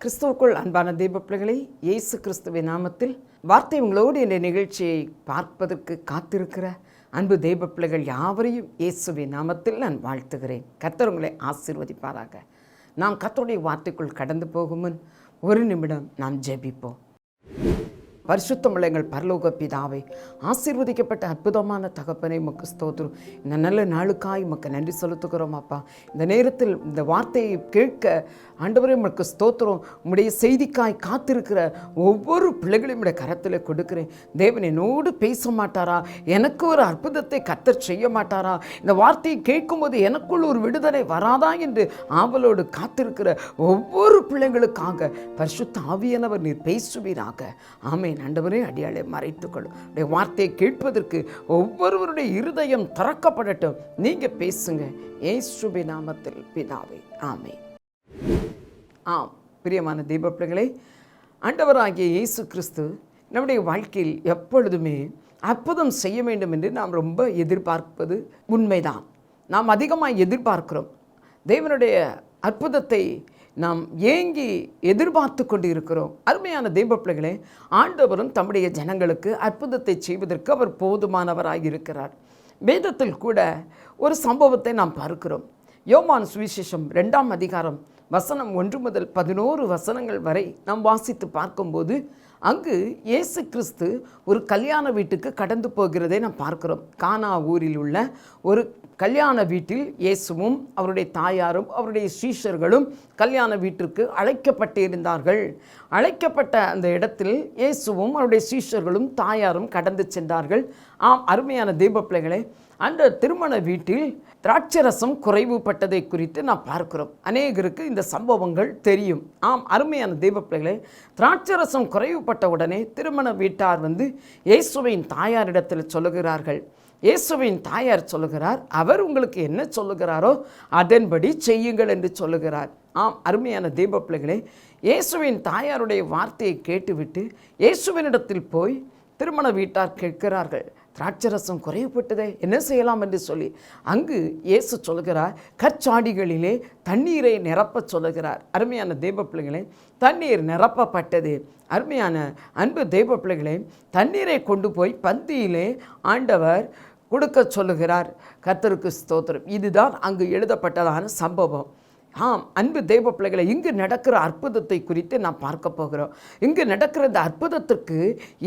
கிறிஸ்துவுக்குள் அன்பான தீபப்பிள்ளைகளை இயேசு கிறிஸ்துவின் நாமத்தில் வார்த்தை உங்களோடு இந்த நிகழ்ச்சியை பார்ப்பதற்கு காத்திருக்கிற அன்பு தெய்வப்பிள்ளைகள் யாவரையும் இயேசுவின் நாமத்தில் நான் வாழ்த்துகிறேன். கத்தர் உங்களை ஆசீர்வதிப்பாராக. நாம் கர்த்தருடைய வார்த்தைக்குள் கடந்து போகும் முன் ஒரு நிமிடம் நாம் ஜெபிப்போம். பரிசுத்தமுள்ள எங்கள் பரலோக பிதாவை ஆசீர்வதிக்கப்பட்ட அற்புதமான தகப்பனை உமக்கு ஸ்தோத்திரம். இந்த நல்ல நாளுக்காய் உமக்கு நன்றி செலுத்துகிறோம் அப்பா. இந்த நேரத்தில் இந்த வார்த்தையை கேட்க ஆண்டவரே உமக்கு ஸ்தோத்திரம். உம்முடைய செய்திக்காய் காத்திருக்கிற ஒவ்வொரு பிள்ளைகளையும் உடைய கரத்தில் கொடுக்கிறேன். தேவன் என்னோடு பேச மாட்டாரா? எனக்கு ஒரு அற்புதத்தை கத்தர் செய்ய மாட்டாரா? இந்த வார்த்தையை கேட்கும்போது எனக்குள் ஒரு விடுதலை வராதா என்று ஆவலோடு காத்திருக்கிற ஒவ்வொரு பிள்ளைங்களுக்காக பரிசுத்த ஆவியானவர் நீர் பேசுவீராக. ஆமென். ஆண்டவரே அடியாளை மறைத்துக்கொள்ளும் உடைய வார்த்தையை கேட்பதற்கு ஒவ்வொருவருடைய இருதயம் திறக்கப்படட்டும். நீங்கள் பேசுங்க. ஏசுபி நாமத்தில் பிதாவே ஆமே ஆம் பிரியமான தீபப்பிள்ளைகளே ஆண்டவராகிய இயேசு கிறிஸ்து நம்முடைய வாழ்க்கையில் எப்பொழுதுமே அற்புதம் செய்ய வேண்டும் என்று நாம் ரொம்ப எதிர்பார்ப்பது உண்மைதான். நாம் அதிகமாக எதிர்பார்க்கிறோம். தேவனுடைய அற்புதத்தை நாம் ஏங்கி எதிர்பார்த்து கொண்டு இருக்கிறோம் அருமையான தெய்வ பிள்ளைகளே ஆண்டவரும் தம்முடைய ஜனங்களுக்கு அற்புதத்தை செய்வதற்கு அவர் போதுமானவராக இருக்கிறார். வேதத்தில் கூட ஒரு சம்பவத்தை நாம் பார்க்கிறோம். யோமான் சுவிசேஷம் ரெண்டாம் அதிகாரம் வசனம் ஒன்று முதல் பதினோரு வசனங்கள் வரை நாம் வாசித்து பார்க்கும்போது அங்கு இயேசு கிறிஸ்து ஒரு கல்யாண வீட்டுக்கு கடந்து போகிறதை நாம் பார்க்கிறோம். கானா ஊரில் உள்ள ஒரு கல்யாண வீட்டில் இயேசுவும் அவருடைய தாயாரும் அவருடைய சீஷர்களும் கல்யாண வீட்டிற்கு அழைக்கப்பட்டிருந்தார்கள். அழைக்கப்பட்ட அந்த இடத்தில் இயேசுவும் அவருடைய சீஷர்களும் தாயாரும் கடந்து சென்றார்கள். ஆம் அருமையான தீபப்பிள்ளைகளே அந்த திருமண வீட்டில் திராட்சரசம் குறைவுபட்டதை குறித்து நாம் பார்க்கிறோம். அநேகருக்கு இந்த சம்பவங்கள் தெரியும். ஆம் அருமையான தெய்வ பிள்ளைகளே திராட்சரசம் குறைவுபட்ட உடனே திருமண வீட்டார் வந்து இயேசுவின் தாயாரிடத்தில் சொல்லுகிறார்கள். இயேசுவின் தாயார் சொல்லுகிறார் அவர் உங்களுக்கு என்ன சொல்லுகிறாரோ அதன்படி செய்யுங்கள் என்று சொல்லுகிறார். ஆம் அருமையான தெய்வ பிள்ளைகளே இயேசுவின் தாயாருடைய வார்த்தையை கேட்டுவிட்டு இயேசுவினிடத்தில் போய் திருமண வீட்டார் கேட்கிறார்கள். திராட்சரசம் குறைவுபட்டதே என்ன செய்யலாம் என்று சொல்லி அங்கு இயேசு சொல்கிறார் கற்சாடிகளிலே தண்ணீரை நிரப்ப சொல்லுகிறார். அருமையான தெய்வ பிள்ளைகளே தண்ணீர் நிரப்பப்பட்டது. அருமையான அன்பு தெய்வ பிள்ளைகளே தண்ணீரை கொண்டு போய் பந்தியிலே ஆண்டவர் கொடுக்க சொல்லுகிறார். கத்தருக்கு ஸ்தோத்திரம். இதுதான் அங்கு எழுதப்பட்டதான சம்பவம். ஆம் அன்பு தெய்வ பிள்ளைகளை இங்கு நடக்கிற அற்புதத்தை குறித்து நாம் பார்க்க போகிறோம். இங்கு நடக்கிற இந்த அற்புதத்திற்கு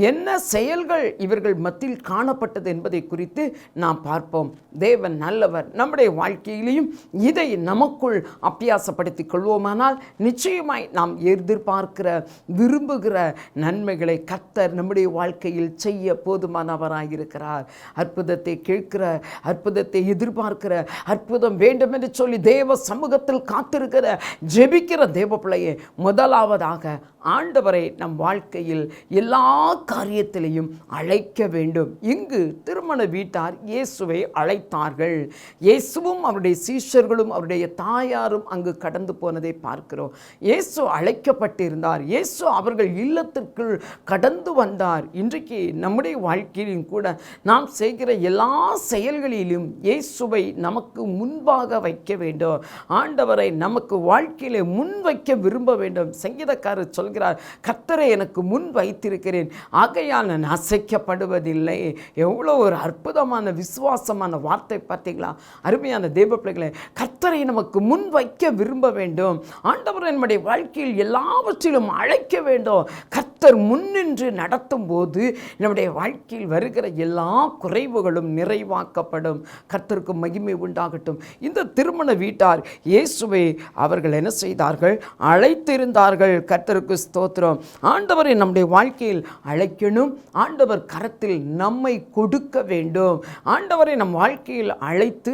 என்ன செயல்கள் இவர்கள் மத்தியில் காணப்பட்டது என்பதை குறித்து நாம் பார்ப்போம். தேவன் நல்லவர் நம்முடைய வாழ்க்கையிலையும் இதை நமக்குள் அப்பியாசப்படுத்திக் கொள்வோமானால் நிச்சயமாய் நாம் எதிர்பார்க்கிற விரும்புகிற நன்மைகளை கத்தர் நம்முடைய வாழ்க்கையில் செய்ய போதுமானவராக இருக்கிறார் அற்புதத்தை கேட்கிற அற்புதத்தை எதிர்பார்க்கிற அற்புதம் வேண்டும் என்று சொல்லி தேவ சமூகத்தில் காத்திருக்கிற ஜெபிக்கிற தேவ பிள்ளையே முதலாவதாக ஆண்டவரை நம் வாழ்க்கையில் எல்லா காரியத்திலையும் அழைக்க வேண்டும். இங்கு திருமண வீட்டார் இயேசுவை அழைத்தார்கள். இயேசுவும் அவருடைய சீஷர்களும் அவருடைய தாயாரும் அங்கு கடந்து போனதை பார்க்கிறோம். இயேசு அழைக்கப்பட்டிருந்தார். இயேசு அவர்கள் இல்லத்திற்குள் கடந்து வந்தார். இன்றைக்கு நம்முடைய வாழ்க்கையிலும் கூட நாம் செய்கிற எல்லா செயல்களிலும் இயேசுவை நமக்கு முன்பாக வைக்க வேண்டும். ஆண்டவரை நமக்கு வாழ்க்கையிலே முன் வைக்க விரும்ப வேண்டும். சங்கீதக்காரர் சொல்ல சொல்கிறார் கத்தரை எனக்கு முன் வைத்திருக்கிறேன். ஆகையால் நான் அசைக்கப்படுவதில்லை. எவ்வளோ ஒரு அற்புதமான விசுவாசமான வார்த்தை பார்த்தீங்களா? அருமையான தேவ பிள்ளைகளை கத்தரை நமக்கு முன் வைக்க விரும்ப வேண்டும். ஆண்டவர் என்னுடைய வாழ்க்கையில் எல்லாவற்றிலும் அழைக்க வேண்டும். கத்தர் முன்னின்று நடத்தும் போது நம்முடைய வாழ்க்கையில் வருகிற எல்லா குறைவுகளும் நிறைவாக்கப்படும். கர்த்தருக்கு மகிமை உண்டாகட்டும். இந்த திருமண வீட்டார் இயேசுவை அவர்கள் என்ன செய்தார்கள்? அழைத்திருந்தார்கள். கர்த்தருக்கு ஸ்தோத்திரம். ஆண்டவரை நம்முடைய வாழ்க்கையில் அழைக்கணும். ஆண்டவர் கரத்தில் நம்மை கொடுக்க வேண்டும். ஆண்டவரை நம் வாழ்க்கையில் அழைத்து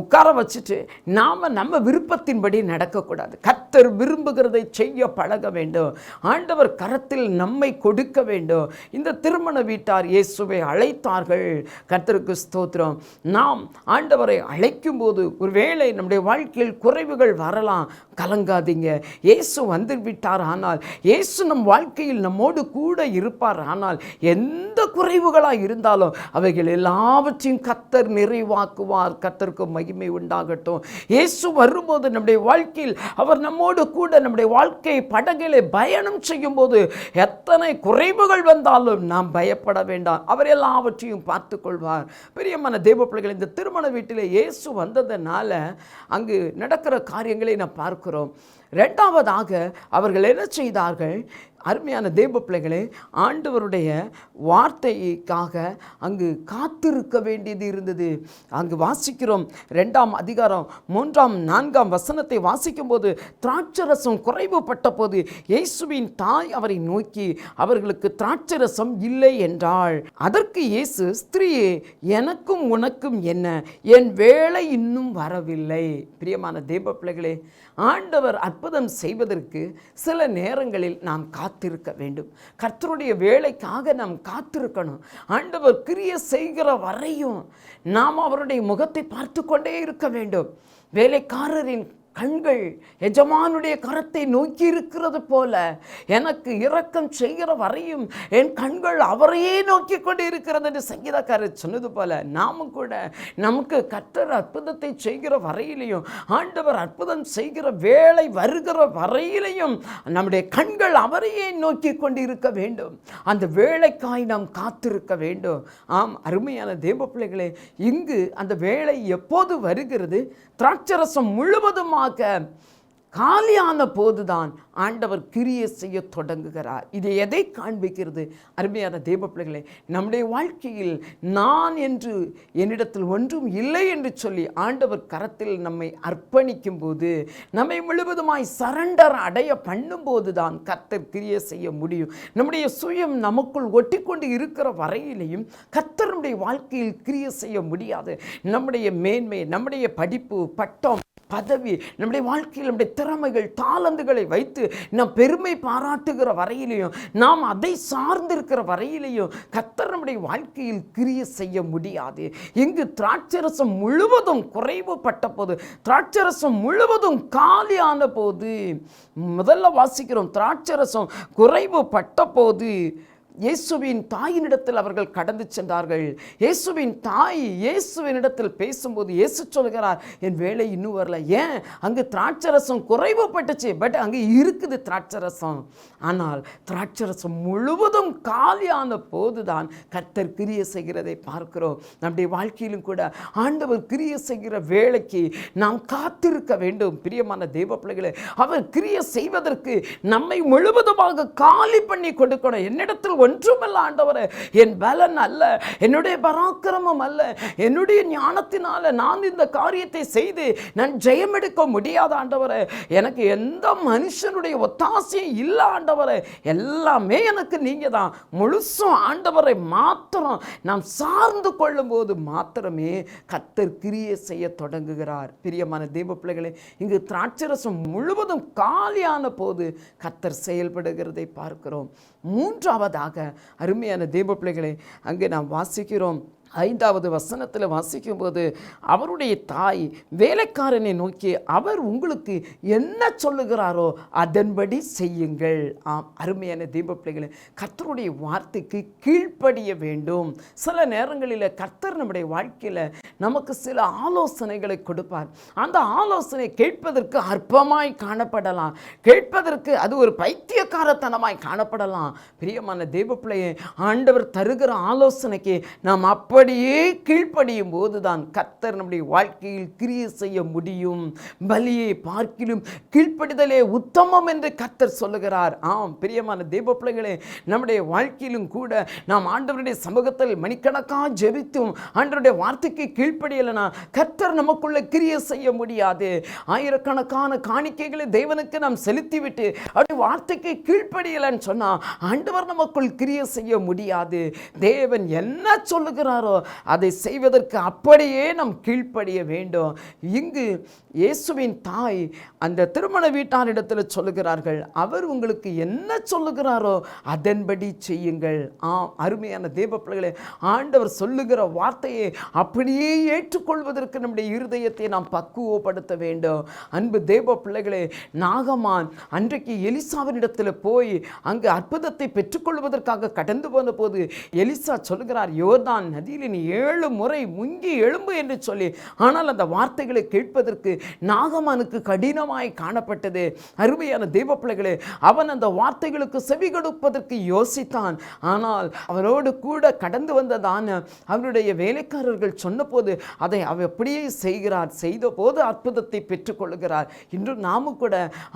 உட்கார வச்சுட்டு நாம் நம்ம விருப்பத்தின்படி நடக்கக்கூடாது. கத்தர் விரும்புகிறதை செய்ய பழக வேண்டும். ஆண்டவர் கரத்தில் நம்மை கொடுக்க வேண்டும். இந்த திருமண வீட்டார் இயேசுவை அழைத்தார்கள். கர்த்தருக்கு ஸ்தோத்திரம். நாம் ஆண்டவரை அழைக்கும் போது ஒருவேளை நம்முடைய வாழ்க்கையில் குறைவுகள் வரலாம். கலங்காதீங்க. இயேசு வந்து விட்டார் ஆனால் இயேசு நம் வாழ்க்கையில் நம்மோடு கூட இருப்பார். ஆனால் எந்த குறைவுகளாக இருந்தாலும் அவைகள் எல்லாவற்றையும் கத்தர் நிறைவாக்குவார். கத்தருக்கு மகிமை உண்டாகட்டும். இயேசு வரும்போது நம்முடைய வாழ்க்கையில் அவர் நம்மோடு கூட நம்முடைய வாழ்க்கை படகிலே பயணம் செய்யும்போது எத்தனை குறைவுகள் வந்தாலும் நாம் பயப்பட வேண்டாம். அவர் எல்லாவற்றையும் பார்த்து கொள்வார் பிரியமான தேவ பிள்ளைகள் இந்த திருமண வீட்டிலே இயேசு வந்ததுனால அங்கு நடக்கிற காரியங்களை நாம் பார்க்கிறோம். ரெண்டாவதாக அவர்கள் என்ன செய்தார்கள்? அருமையான தேவ பிள்ளைகளே ஆண்டவருடைய வார்த்தைக்காக அங்கு காத்திருக்க வேண்டியது இருந்தது. அங்கு வாசிக்கிறோம் ரெண்டாம் அதிகாரம் மூன்றாம் நான்காம் வசனத்தை வாசிக்கும்போது திராட்சரசம் குறைவுபட்ட போது இயேசுவின் தாய் அவரை நோக்கி அவர்களுக்கு திராட்சரசம் இல்லை என்றாள். அதற்கு இயேசு ஸ்திரீயே எனக்கும் உனக்கும் என்ன? என் வேலை இன்னும் வரவில்லை. பிரியமான தேவ பிள்ளைகளே ஆண்டவர் அற்புதம் செய்வதற்கு சில நேரங்களில் நாம் காத்திருக்க வேண்டும். கர்த்தருடைய வேலைக்காக நாம் காத்திருக்கணும். ஆண்டவர் கிரிய செய்கிற வரையும் நாம் அவருடைய முகத்தை பார்த்து கொண்டே இருக்க வேண்டும். வேலைக்காரரின் கண்கள் எஜமானுடைய கரத்தை நோக்கி இருக்கிறது போல எனக்கு இரக்கம் செய்கிற வரையும் என் கண்கள் அவரையே நோக்கி கொண்டு இருக்கிறது என்று சங்கீதக்காரர் சொன்னது போல நாமும் கூட நமக்கு கற்றர் அற்புதத்தை செய்கிற வரையிலையும் ஆண்டவர் அற்புதம் செய்கிற வேலை வருகிற வரையிலையும் நம்முடைய கண்கள் அவரையே நோக்கி கொண்டு இருக்க வேண்டும். அந்த வேலைக்காய் நாம் காத்திருக்க வேண்டும். ஆம் அருமையான தேவ பிள்ளைகளே இங்கு அந்த வேலை எப்போது வருகிறது? திராட்சரசம் முழுவதுமாக காலியான போதுதான் ஆண்டவர் கிரியை செய்ய தொடங்குகிறார். இது எதை காண்பிக்கிறது? அருமையான தேவ பிள்ளைகளே நம்முடைய வாழ்க்கையில் நான் என்று என்னிடத்தில் ஒன்றும் இல்லை என்று சொல்லி ஆண்டவர் கரத்தில் நம்மை அர்ப்பணிக்கும் போது நம்மை முழுவதுமாய் சரண்டர் அடைய பண்ணும்போது தான் கர்த்தர் கிரியை செய்ய முடியும். நம்முடைய சுயம் நமக்குள் ஒட்டிக்கொண்டு இருக்கிற வரையிலையும் கத்தருடைய வாழ்க்கையில் கிரியை செய்ய முடியாது. நம்முடைய மேன்மை நம்முடைய படிப்பு பட்டம் பதவி நம்முடைய வாழ்க்கையில் நம்முடைய திறமைகள் தாளந்துகளை வைத்து நாம் பெருமை பாராட்டுகிற வரையிலையும் நாம் அதை சார்ந்திருக்கிற வரையிலையும் கத்தர் நம்முடைய வாழ்க்கையில் கிரிய செய்ய முடியாது. இங்கு திராட்சரசம் முழுவதும் குறைவுபட்ட போது திராட்சரசம் முழுவதும் காலியான போது முதல்ல வாசிக்கிறோம் திராட்சரசம் குறைவுபட்ட போது இயேசுவின் தாயினிடத்தில் அவர்கள் கடந்து சென்றார்கள். இயேசுவின் தாய் இயேசுவினிடத்தில் பேசும்போது இயேசு சொல்கிறார் என் வேலை இன்னும் வரல. ஏன்? அங்கு திராட்சரசம் குறைவுபட்டுச்சு. பட் அங்கே இருக்குது திராட்சரசம். ஆனால் திராட்சரசம் முழுவதும் காலியான போதுதான் கர்த்தர் கிரிய செய்கிறதை பார்க்கிறோம். நம்முடைய வாழ்க்கையிலும் கூட ஆண்டவர் கிரிய செய்கிற வேலைக்கு நாம் காத்திருக்க வேண்டும். பிரியமான தெய்வ பிள்ளைகளை அவர் கிரிய செய்வதற்கு நம்மை முழுவதுமாக காலி பண்ணி கொடுக்கணும் என்னிடத்தில் ஒன்றுமல்ல ஆண்டவரே. என் பலன் அல்ல. என்னுடைய பராக்கிரமம் அல்ல. என்னுடைய ஞானத்தினால நான் இந்த காரியத்தை செய்து நான் ஜெயம் எடுக்க முடியாத ஆண்டவரே. எனக்கு எந்த மனுஷனுடைய ஒத்தாசையும் இல்லை ஆண்டவரே. எல்லாமே எனக்கு நீங்கள் தான் முழுசும் ஆண்டவரை மாத்திரம் நாம் சார்ந்து கொள்ளும்போது மாத்திரமே கத்தர் கிரியை செய்ய தொடங்குகிறார். பிரியமான தெய்வ பிள்ளைகளே இங்கு திராட்சரசம் முழுவதும் காலியான போது கத்தர் செயல்படுகிறதை பார்க்கிறோம். மூன்றாவதாக அருமையான தேவ பிள்ளைகளை அங்கே நாம் வாசிக்கிறோம். ஐந்தாவது வசனத்தில் வாசிக்கும்போது அவருடைய தாய் வேலைக்காரனை நோக்கி அவர் உங்களுக்கு என்ன சொல்லுகிறாரோ அதன்படி செய்யுங்கள். ஆம் அருமையான தீப பிள்ளைகளை கர்த்தருடைய வார்த்தைக்கு கீழ்ப்படிய வேண்டும். சில நேரங்களில் கர்த்தர் நம்முடைய வாழ்க்கையில் நமக்கு சில ஆலோசனைகளை கொடுப்பார். அந்த ஆலோசனை கேட்பதற்கு அற்பமாய் காணப்படலாம். கேட்பதற்கு அது ஒரு பைத்தியக்காரத்தனமாய் காணப்படலாம். பிரியமான தேவ பிள்ளையை ஆண்டவர் தருகிற ஆலோசனைக்கு நாம் அப்படி அப்படியே கீழ்ப்படியும் போதுதான் கர்த்தர் நம்முடைய வாழ்க்கையில் கிரிய செய்ய முடியும் பலியை பார்க்கிலும் கீழ்ப்படிதலே உத்தமம் என்று கர்த்தர் சொல்லுகிறார். ஆம் பிரியமான தெய்வ பிள்ளைகளே நம்முடைய வாழ்க்கையிலும் கூட நாம் ஆண்டவருடைய சமூகத்தில் மணிக்கணக்காக ஜெபித்தும் ஆண்டவருடைய வார்த்தைக்கு கீழ்ப்படியலைனா கர்த்தர் நமக்குள்ள கிரிய செய்ய முடியாது. ஆயிரக்கணக்கான காணிக்கைகளை தேவனுக்கு நாம் செலுத்திவிட்டு அப்படி வார்த்தைக்கு கீழ்ப்படியலைன்னு சொன்னால் ஆண்டவர் நமக்குள் கிரிய செய்ய முடியாது. தேவன் என்ன சொல்லுகிறாரோ அதை செய்வதற்கு அப்படியே நாம் கீழ்ப்படிய வேண்டும். இங்கு இயேசுவின் தாய் அந்த திருமண வீட்டாரிடத்தில் சொல்லுகிறார்கள் அவர் உங்களுக்கு என்ன சொல்லுகிறாரோ அதன்படி செய்யுங்கள். ஆம் அருமையான தேவ பிள்ளைகளே ஆண்டவர் சொல்லுகிற வார்த்தையை அப்படியே ஏற்றுக்கொள்வதற்கு நம்முடைய இருதயத்தை நாம் பக்குவப்படுத்த வேண்டும். அன்பு தேவ பிள்ளைகளே நாகமான் அன்றைக்கு எலிசாவினிடத்தில் போய் அங்கு அற்புதத்தை பெற்றுக்கொள்வதற்காக கடந்து போன போது எலிசா சொல்கிறார் யோர்தான் நதியில் நீ ஏழு முறை முங்கி எழும்பு என்று சொல்லி. ஆனால் அந்த வார்த்தைகளை கேட்பதற்கு நாகமானுக்கு கடினமாய் காணப்பட்டது. அருமையான தெய்வ பிள்ளைகளே அவன் அந்த வார்த்தைகளுக்கு செவி கொடுப்பதற்கு யோசித்தான். ஆனால் அவரோடு கூட கடந்து வந்ததான அவருடைய வேலைக்காரர்கள் சொன்னபோது அதை அவர் அப்படியே செய்கிறார் செய்த போது அற்புதத்தை பெற்றுக்கொள்கிறார் இன்று நாமும் கூட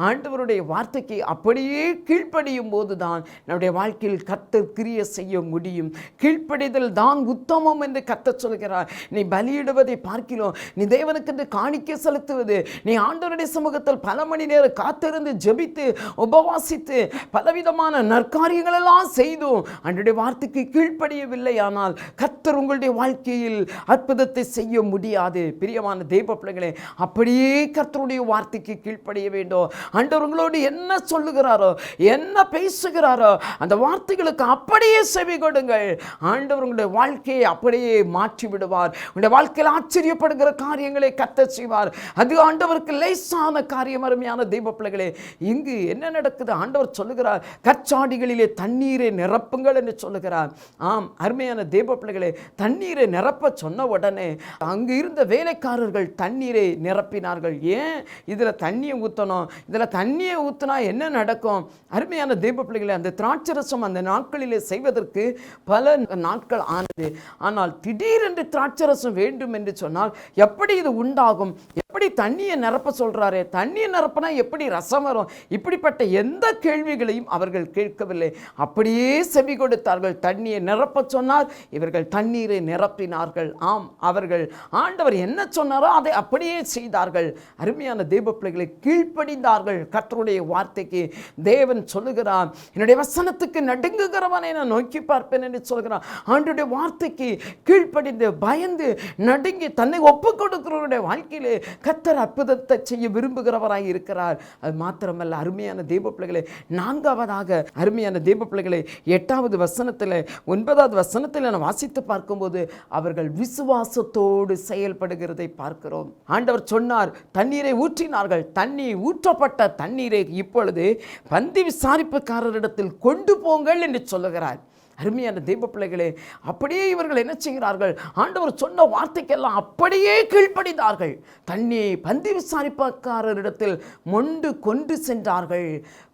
ஆண்டவருடைய வார்த்தைக்கு அப்படியே கீழ்ப்படியும் போதுதான் நம்முடைய வாழ்க்கையில் கத்தர் கிரிய செய்ய முடியும். கீழ்ப்படிதல் தான் உத்தமம். என்று கத்த சொல்கிறார். நீ பலியிடுவதை பார்க்கிறோம். நீ தேவனுக்கு என்று காணிக்க செலுத்துவது. நீ ஆண்டவருடைய சமூகத்தில் பல மணி நேரம் காத்திருந்து ஜெபித்து உபவாசித்து பலவிதமான நற்காரியங்களெல்லாம் செய்தும். அன்றைய வார்த்தைக்கு கீழ்ப்படியவில்லை. ஆனால் கர்த்தர் உங்களுடைய வாழ்க்கையில் அற்புதத்தை செய்ய முடியாது. பிரியமான தெய்வ பிள்ளைகளே அப்படியே கர்த்தருடைய வார்த்தைக்கு கீழ்ப்படிய வேண்டும். அன்றவர் உங்களோடு என்ன சொல்லுகிறாரோ என்ன பேசுகிறாரோ அந்த வார்த்தைகளுக்கு அப்படியே செவி கொடுங்கள். ஆண்டவர் உங்களுடைய வாழ்க்கையை அப்படியே மாற்றி விடுவார் உங்களுடைய வாழ்க்கையில் ஆச்சரியப்படுகிற காரியங்களை கத்த செய்வார். அது ஆண்டவருக்கு லேசான காரியம் அருமையான தெய்வ பிள்ளைகளே இங்கு என்ன நடக்குது? ஆண்டவர் சொல்லுகிறார் கச்சாடிகளிலே தண்ணீரை நிரப்புங்கள் என்று சொல்லுகிறார். ஆம் அருமையான தெய்வ பிள்ளைகளே தண்ணீரை நிரப்ப சொன்ன உடனே அங்கு இருந்த வேலைக்காரர்கள் தண்ணீரை நிரப்பினார்கள். ஏன்? இதில் தண்ணியை ஊற்றணும் இதில் தண்ணியை ஊற்றினா என்ன நடக்கும்? அருமையான தெய்வ பிள்ளைகளை அந்த திராட்சரசம் அந்த நாட்களிலே செய்வதற்கு பல நாட்கள் ஆனது. ஆனால் திடீரென்று திராட்சரசம் வேண்டும் என்று சொன்னால் எப்படி இது உண்டாகும்? எப்படி தண்ணியை நிரப்ப சொல்கிறாரே தண்ணியை நிரப்பினா எப்படி ரசம் வரும்? இப்படிப்பட்ட எந்த கேள்விகளையும் அவர்கள் கேட்கவில்லை. அப்படியே செவி கொடுத்தார்கள். தண்ணியை நிரப்ப சொன்னார் இவர்கள் தண்ணீரை நிரப்பினார்கள். ஆம் அவர்கள் ஆண்டவர் என்ன சொன்னாரோ அதை அப்படியே செய்தார்கள். அருமையான தெய்வ பிள்ளைகளை கீழ்ப்படிந்தார்கள். கர்த்தருடைய வார்த்தைக்கு தேவன் சொல்லுகிறான் என்னுடைய வசனத்துக்கு நடுங்குகிறவனை நான் நோக்கி பார்ப்பேன் என்று சொல்கிறான் ஆண்டுடைய வார்த்தைக்கு கீழ்ப்படிந்து பயந்து நடுங்கி தன்னை ஒப்பு கொடுக்கிறவருடைய வாழ்க்கையிலே கத்தர் அற்புதத்தை செய்ய விரும்புகிறவராய் இருக்கிறார். அது மாத்திரமல்ல அருமையான தெய்வ பிள்ளைகளை நான்காவதாக அருமையான தெய்வ பிள்ளைகளை எட்டாவது வசனத்தில் ஒன்பதாவது வசனத்தில் நான் வாசித்து பார்க்கும்போது அவர்கள் விசுவாசத்தோடு செயல்படுகிறதை பார்க்கிறோம். ஆண்டவர் சொன்னார் தண்ணீரை ஊற்றினார்கள் தண்ணி ஊற்றப்பட்ட தண்ணீரை இப்பொழுது பந்தி விசாரிப்புக்காரரிடத்தில் கொண்டு போங்கள் என்று சொல்லுகிறார். அருமையான தெய்வ பிள்ளைகளே அப்படியே இவர்கள் என்ன செய்கிறார்கள்? ஆண்டவர் சொன்ன வார்த்தைக்கெல்லாம் அப்படியே கீழ்ப்படிந்தார்கள். தண்ணியை பந்தி விசாரிப்பக்காரரிடத்தில் மொண்டு கொண்டு சென்றார்கள்.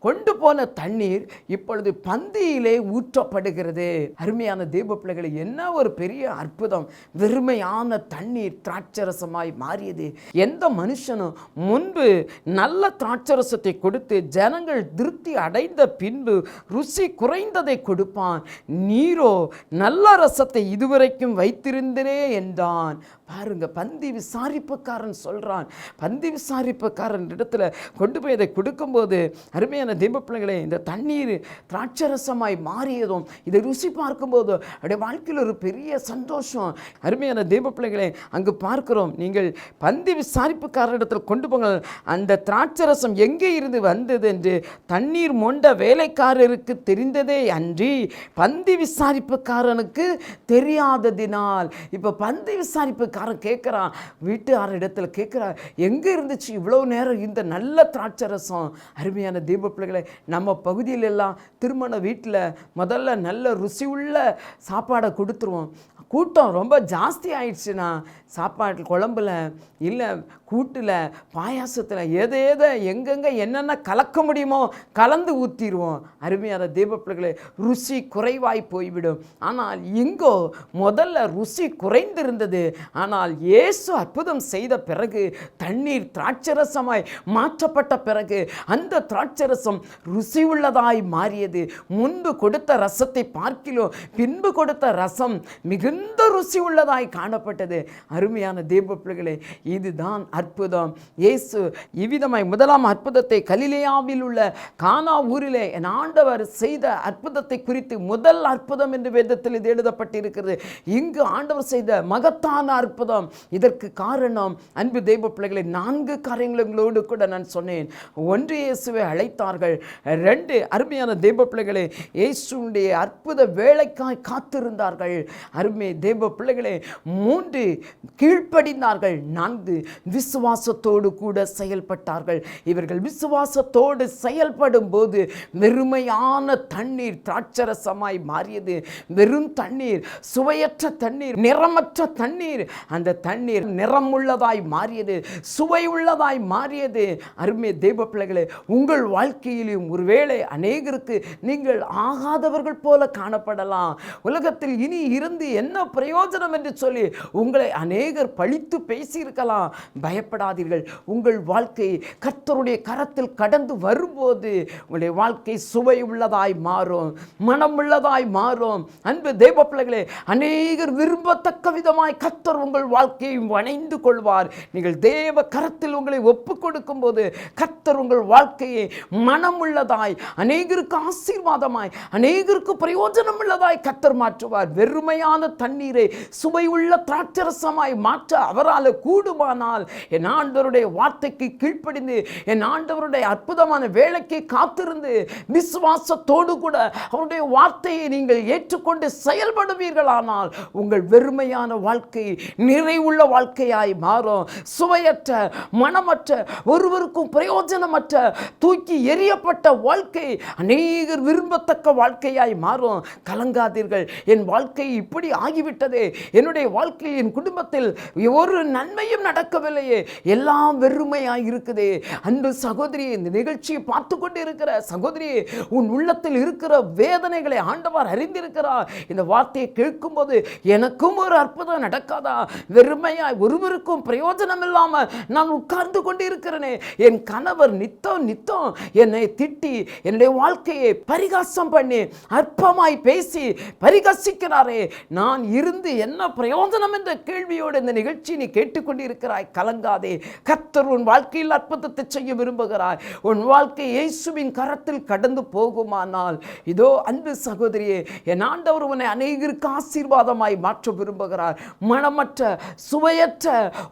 கொண்டு போன தண்ணீர் இப்பொழுது பந்தியிலே ஊற்றப்படுகிறது. அருமையான தீப பிள்ளைகளை என்ன ஒரு பெரிய அற்புதம். வெறுமையான தண்ணீர் திராட்சரசமாய் மாறியது. எந்த மனுஷனும் முன்பு நல்ல திராட்சரசத்தை கொடுத்து ஜனங்கள் திருப்தி அடைந்த பின்பு ருசி குறைந்ததை கொடுப்பான். நீரோ நல்ல ரசத்தை இதுவரைக்கும் வைத்திருந்தனே என்றான். பாருங்க பந்தி விசாரிப்புக்காரன் சொல்கிறான் பந்தி விசாரிப்புக்காரன் இடத்துல கொண்டு போய் அதை கொடுக்கும்போது அருமையான தெய்வ பிள்ளைகளே இந்த தண்ணீர் திராட்சரசமாய் மாறியதும் இதை ருசி பார்க்கும்போது அப்படியே வாழ்க்கையில் ஒரு பெரிய சந்தோஷம். அருமையான தெய்வ பிள்ளைகளே அங்கு பார்க்கிறோம் நீங்கள் பந்தி விசாரிப்புக்காரரிடத்தில் கொண்டு போங்க அந்த திராட்சரசம் எங்கே இருந்து வந்தது என்று தண்ணீர் மொண்ட வேலைக்காரருக்கு தெரிந்ததே அன்றி பந்தி விசாரிப்புக்காரனுக்கு தெரியாததினால் இப்போ பந்தி விசாரிப்புக்காரன் கேட்குறான் வீட்டுக்கார இடத்துல கேட்குறான் எங்கே இருந்துச்சு இவ்வளோ நேரம் இந்த நல்ல திராட்சை ரசம் அருமையான தீப பிள்ளைகளை நம்ம பகுதியிலெல்லாம் திருமண வீட்டில் முதல்ல நல்ல ருசி உள்ள சாப்பாடை கொடுத்துருவோம். கூட்டம் ரொம்ப ஜாஸ்தி ஆயிடுச்சுன்னா சாப்பாட்டு குழம்புல இல்லை கூட்டில் பாயாசத்தில் எதை எதை எங்கெங்கே என்னென்ன கலக்க முடியுமோ கலந்து ஊற்றிடுவோம் அருமையான தெய்வ ருசி குறைவாய் போய்விடும். ஆனால் இங்கோ முதல்ல ருசி குறைந்திருந்தது. ஆனால் இயேசு அற்புதம் செய்த பிறகு தண்ணீர் திராட்சரசமாய் மாற்றப்பட்ட பிறகு அந்த திராட்சரசம் ருசி உள்ளதாய் மாறியது. முன்பு கொடுத்த ரசத்தை பார்க்கிலோ பின்பு கொடுத்த ரசம் மிகுந்த ருசி உள்ளதாய் காணப்பட்டது. அருமையான தேவ பிள்ளைகளே இதுதான் அற்புதம். இயேசு இவ்விதமாய் முதலாம் அற்புதத்தை கலிலேயாவில் உள்ள கானா ஊரிலே என் ஆண்டவர் செய்த அற்புதத்தை குறித்து முதல் அற்புதம் என்று வேதத்தில் இது எழுதப்பட்டிருக்கிறது. இங்கு ஆண்டவர் செய்த மகத்தான அற்புதம் அற்புதம் இதற்கு காரணம் அன்பு தெய்வ பிள்ளைகளை நான்கு காரியங்களோடு கூட நான் சொன்னேன். ஒன்று இயேசுவை அழைத்தார்கள். ரெண்டு அருமையான தெய்வ பிள்ளைகளை இயேசுடைய அற்புத வேலைக்காய் காத்திருந்தார்கள். அருமை தெய்வ பிள்ளைகளே மூன்று கீழ்ப்படிந்தார்கள். நான்கு விசுவாசத்தோடு கூட செயல்பட்டார்கள். இவர்கள் விசுவாசத்தோடு செயல்படும் போது வெறுமையான தண்ணீர் திராட்சரசமாய் மாறியது. வெறும் தண்ணீர் சுவையற்ற தண்ணீர் நிறமற்ற தண்ணீர் அந்த தண்ணீர் நிறமுள்ளதாய் மாறியது சுவை உள்ளதாய் மாறியது. அருமை தெய்வ பிள்ளைகளே உங்கள் வாழ்க்கையிலும் ஒருவேளை அநேகருக்கு நீங்கள் ஆகாதவர்கள் போல காணப்படலாம். உலகத்தில் இனி இருந்து என்ன பிரயோஜனம் என்று சொல்லி உங்களை அநேகர் பழித்து பேசியிருக்கலாம். பயப்படாதீர்கள். உங்கள் வாழ்க்கை கர்த்தருடைய கரத்தில் கடந்து வரும்போது உங்களுடைய வாழ்க்கை சுவை உள்ளதாய் மாறும் மனம் உள்ளதாய் மாறும். அன்பு தெய்வ பிள்ளைகளே அநேகர் விரும்பத்தக்க விதமாய் கத்தர் உங்கள் வாழ்க்கையை வணைந்து கொள்வார். நீங்கள் தேவ கரத்தில் உங்களை ஒப்பு கொடுக்கும் போது கர்த்தர் உங்கள் வாழ்க்கையை மனம் உள்ளதாய் அநேகருக்கு ஆசீர்வாதமாய் அநேகருக்கு பிரயோஜனம் உள்ளதாய் கர்த்தர் மாற்றுவார். வெறுமையான தண்ணீரை சுவையுள்ள திராட்சரசமாய் மாற்ற அவரால் கூடுமானால் என் ஆண்டவருடைய வார்த்தைக்கு கீழ்ப்படிந்து என் ஆண்டவருடைய அற்புதமான வேலைக்கு காத்திருந்து விசுவாசத்தோடு கூட அவருடைய வார்த்தையை நீங்கள் ஏற்றுக்கொண்டு செயல்படுவீர்களானால் உங்கள் வெறுமையான வாழ்க்கை நிறைவுள்ள வாழ்க்கையாய் மாறும். சுவையற்ற மனமற்ற ஒருவருக்கும் பிரயோஜனமற்ற தூக்கி எறியப்பட்ட வாழ்க்கை அநேகர் விரும்பத்தக்க வாழ்க்கையாய் மாறும். கலங்காதீர்கள். என் வாழ்க்கை இப்படி ஆகிவிட்டதே. என்னுடைய வாழ்க்கையில் என் குடும்பத்தில் ஒரு நன்மையும் நடக்கவில்லையே. எல்லாம் வெறுமையாக இருக்குதே. அன்பு சகோதரி இந்த நிகழ்ச்சியை பார்த்து கொண்டு இருக்கிற சகோதரி உன் உள்ளத்தில் இருக்கிற வேதனைகளை ஆண்டவர் அறிந்திருக்கிறார். இந்த வார்த்தையை கேட்கும்போது எனக்கும் ஒரு அற்புதம் நடக்காதா? வெறுமையாய் ஒருவருக்கும் பிரயோஜனம் இல்லாமல் நான் உட்கார்ந்து கொண்டு இருக்கிறேனே என் கணவர் நித்தம் நித்தம் என்னை திட்டி என்னுடைய வாழ்க்கையை பரிகாசம் பண்ணி அற்பமாய் பேசி பரிகசிக்கிறாரே. நான் இருந்து என்ன பிரயோஜனம் என்ற கேள்வியோடு இந்த நிகழ்ச்சி நீ கேட்டுக்கொண்டிருக்கிறாய். கலங்காதே. கத்தர் உன் வாழ்க்கையில் அற்புதத்தை செய்ய விரும்புகிறாய் உன் வாழ்க்கை இயேசுவின் கரத்தில் கடந்து போகுமானால் இதோ அன்பு சகோதரியே என் ஆண்டவர் உன்னை அநேகருக்கு ஆசீர்வாதமாய் மாற்ற விரும்புகிறார். மனமற்ற சுவையற்ற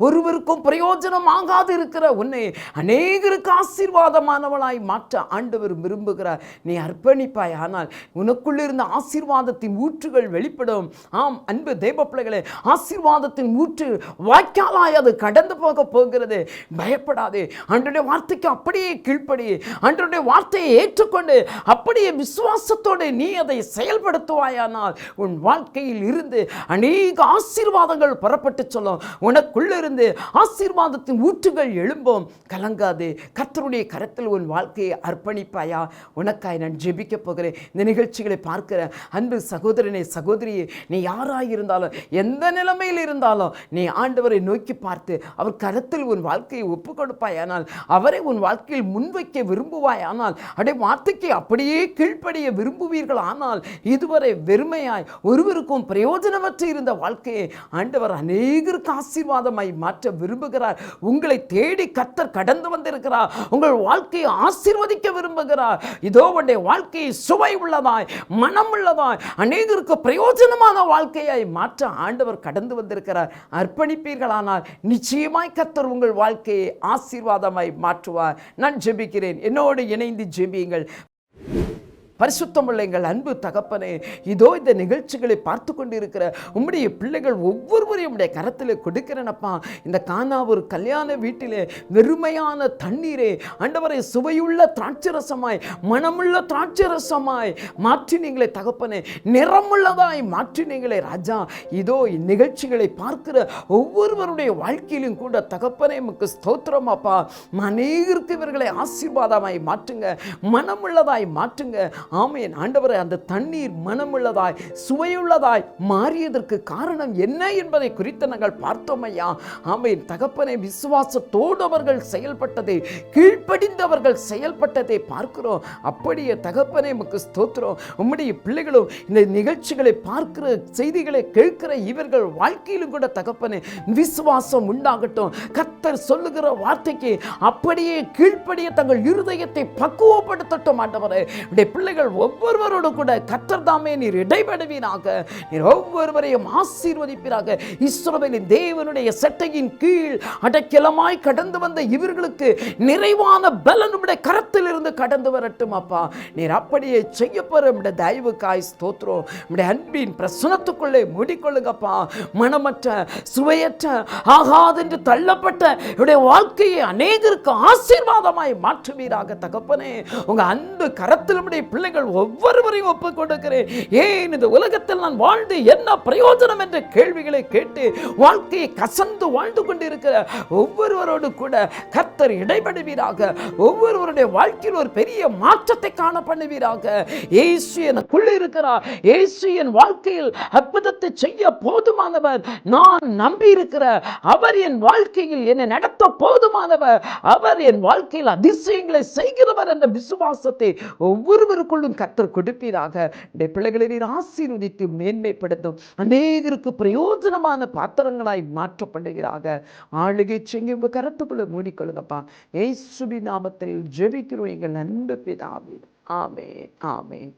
ஒருவருக்கும் பிரயோஜனம் ஆகாது இருக்கிற உன்னை அநேகருக்கு ஆசீர்வாதமானவளாய் மாற்ற ஆண்டவர் விரும்புகிறார். நீ அர்ப்பணிப்பாய் ஆனால் உனக்குள்ள இருந்த ஆசீர்வாதத்தின் ஊற்றுகள் வெளிப்படும். ஆம் அன்பு தெய்வ பிள்ளைகளே ஆசீர்வாதத்தின் ஊற்று வாய்க்காலாய் அது கடந்து போக போகிறது. பயப்படாதே அன்றைய வார்த்தைக்கு அப்படியே கீழ்ப்படி அன்றைய வார்த்தையை ஏற்றுக்கொண்டு அப்படியே விசுவாசத்தோடு நீ அதை செயல்படுத்துவாயானால் உன் வாழ்க்கையில் இருந்து அநேக ஆசீர்வாதங்கள் புறப்பட்டு சொல்லும். உனக்குள்ள இருந்து ஆசீர்வாதத்தின் ஊற்றுகள் எழும்போம். கலங்காது கர்த்தருடைய கரத்தில் உன் வாழ்க்கையை அர்ப்பணிப்பாயா? உனக்காய் நான் ஜெபிக்க போகிறேன். இந்த நிகழ்ச்சிகளை பார்க்கிற அன்பு சகோதரனே சகோதரியே நீ யாராக இருந்தாலும் எந்த நிலைமையில் இருந்தாலும் நீ ஆண்டவரை நோக்கி பார்த்து அவர் கரத்தில் உன் வாழ்க்கையை ஒப்பு கொடுப்பாயானால் அவரை உன் வாழ்க்கையில் முன்வைக்க விரும்புவாயானால் அடைய வார்த்தைக்கு அப்படியே கீழ்ப்படிய விரும்புவீர்கள் ஆனால் இதுவரை வெறுமையாய் ஒருவருக்கும் பிரயோஜனமற்று இருந்த வாழ்க்கையை ஆண்டவர் அநேகருக்கு ஆசீர்வாதமாய் மாற்ற விரும்புகிறார். உங்களை தேடி கத்தர் கடந்து வந்திருக்கிறார். உங்கள் வாழ்க்கையை ஆசீர்வதிக்க விரும்புகிறார். இதோ உடைய வாழ்க்கையை சுவை உள்ளதாய் மனம் உள்ளதாய் அநேகருக்கு பிரயோஜனமான வாழ்க்கையாய் மாற்ற ஆண்டவர் கடந்து வந்திருக்கிறார். அர்ப்பணிப்பீர்களானால் நிச்சயமாய் கத்தர் உங்கள் வாழ்க்கையை ஆசீர்வாதமாய் மாற்றுவார். நான் ஜெபிக்கிறேன். என்னோடு இணைந்து ஜெபியுங்கள். பரிசுத்தமுள்ள எங்கள் அன்பு தகப்பனே இதோ இந்த நிகழ்ச்சிகளை பார்த்து கொண்டிருக்கிற உம்முடைய பிள்ளைகள் ஒவ்வொருவரையும் உடைய கரத்தில் கொடுக்கிறனப்பா. இந்த காணா ஒரு கல்யாண வீட்டிலே வெறுமையான தண்ணீரே ஆண்டவரை சுவையுள்ள திராட்சரசமாய் மனமுள்ள திராட்சரசமாய் மாற்றினீங்களே தகப்பனே நிறமுள்ளதாய் மாற்றினீங்களே ராஜா. இதோ இந்நிகழ்ச்சிகளை பார்க்கிற ஒவ்வொருவருடைய வாழ்க்கையிலும் கூட தகப்பனே நமக்கு ஸ்தோத்திரம் அப்பா அநேகருக்கு இவர்களை ஆசீர்வாதமாய் மாற்றுங்க மனமுள்ளதாய் மாற்றுங்க. ஆமையன் ஆண்டவரை அந்த தண்ணீர் மனமுள்ளதாய் சுவையுள்ளதாய் மாறியதற்கு காரணம் என்ன என்பதை குறித்து நாங்கள் பார்த்தோம் ஐயா ஆமேன். தகப்பனை விசுவாசத்தோடு அவர்கள் செயல்பட்டதை கீழ்ப்படிந்தவர்கள் செயல்பட்டதை பார்க்கிறோம். அப்படியே தகப்பனே நமக்கு ஸ்தோத்திரம். உம்முடைய பிள்ளைகளும் இந்த நிகழ்ச்சிகளை பார்க்கிற செய்திகளை கேட்கிற இவர்கள் வாழ்க்கையிலும் கூட தகப்பனே விசுவாசம் உண்டாகட்டும். கத்தர் சொல்லுகிற வார்த்தைக்கு அப்படியே கீழ்ப்படிய தங்கள் இருதயத்தை பக்குவப்படுத்தட்டும் ஆண்டவரே. பிள்ளைகள் நீங்கள் ஒவ்வொருவரோடு கூட கத்தர் நீர் இடைபடுவீராக. நீர் ஒவ்வொருவரையும் ஆசீர்வதிப்பீராக. இஸ்ரோவேலின் தேவனுடைய செட்டையின் கீழ் அடைக்கலமாய் கடந்து வந்த இவர்களுக்கு நிறைவான பலன் உடைய கடந்து வரட்டும் அப்பா. நீர் அப்படியே செய்ய போற உடைய தயவுக்காய் ஸ்தோத்திரம். உடைய அன்பின் பிரசனத்துக்குள்ளே மூடிக்கொள்ளுங்கப்பா மனமற்ற சுவையற்ற ஆகாதென்று தள்ளப்பட்ட உடைய வாழ்க்கையை அநேகருக்கு ஆசீர்வாதமாய் மாற்றுவீராக தகப்பனே. உங்க அன்பு கரத்தில் உடைய பிள்ளைகள் ஒவ்வொருவரையும் ஒப்புக் கொடுக்கிறேன் ஏன் இந்த உலகத்தில் நான் வாழ்ந்து என்ன பிரயோஜனம் என்ற கேள்விகளை கேட்டு வாழ்க்கையை கசந்து வாழ்ந்து கொண்டிருக்கிற ஒவ்வொருவரோடு கூட கர்த்தர் இடைபடுவீராக. ஒவ்வொருவருடைய வாழ்க்கையில் ஒரு பெரிய மாற்றத்தை காண பண்ணுவீராக. இயேசு எனக்குள்ளே இருக்கிறார். இயேசு என் வாழ்க்கையில் அற்புதத்தை செய்ய போதுமானவர். நான் நம்பி இருக்கிற அவர் என் வாழ்க்கையில் என்னை நடத்த போதுமானவர். அவர் என் வாழ்க்கையில் அதிசயங்களை செய்கிறவர் என்ற விசுவாசத்தை ஒவ்வொருவருக்கும் ஒவ்வொருவருக்குள்ளும் கத்தர் கொடுப்பீராக. இந்த பிள்ளைகளை நீர் ஆசீர்வதித்து மேன்மைப்படுத்தும். அநேகருக்கு பிரயோஜனமான பாத்திரங்களாய் மாற்றப்படுகிறாக ஆளுகை செய்ய உங்க கரத்துக்குள்ள மூடிக்கொள்ளுங்கப்பா. ஏசுபி நாமத்தில் ஜெபிக்கிறோம். எங்கள் அன்பு பிதாவே. ஆமே ஆமே